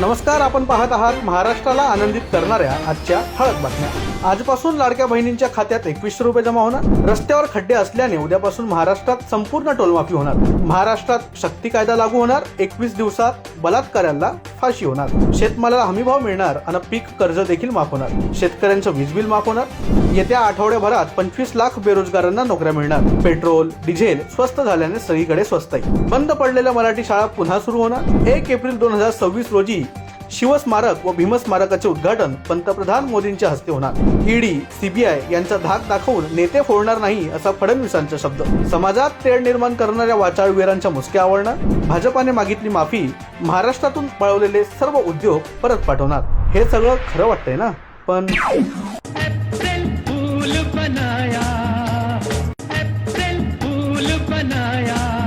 नमस्कार आपण पाहत आहात महाराष्ट्राला आनंदित करणाऱ्या आजच्या ठळक बातम्या. आजपासून लाडक्या बहिणींच्या खात्यात एकवीसशे रुपये जमा होणार. रस्त्यावर खड्डे असल्याने उद्यापासून महाराष्ट्रात संपूर्ण टोलमाफी होणार. महाराष्ट्रात शक्ती कायदा लागू होणार. एकवीस दिवसात बलात्काराला फाशी होणार. शेतमालाला हमीभाव मिळणार आणि पीक कर्ज देखील माफ होणार. शेतकऱ्यांचं वीज बिल माफ होणार. येत्या आठवड्याभरात पंचवीस लाख बेरोजगारांना नोकऱ्या मिळणार. पेट्रोल डिझेल स्वस्त झाल्याने सगळीकडे स्वस्त आहे. बंद पडलेल्या मराठी शाळा पुन्हा सुरू होणार. एक एप्रिल दोन हजार सव्वीस रोजी शिवस्मारक व भीमस्मारकाचे उद्घाटन पंतप्रधान मोदींच्या हस्ते होणार. ईडी सीबीआय यांचा धाक दाखवून नेते फोडणार नाही असा फडणवीसांचा शब्द. समाजात तेढ निर्माण करणाऱ्या वाचाळवीरांच्या मुसक्या आवडणार भाजपाने मागितली माफी. महाराष्ट्रातून पळवलेले सर्व उद्योग परत पाठवणार. हे सगळं खरं वाटतंय ना? पण बनाया. बनाया.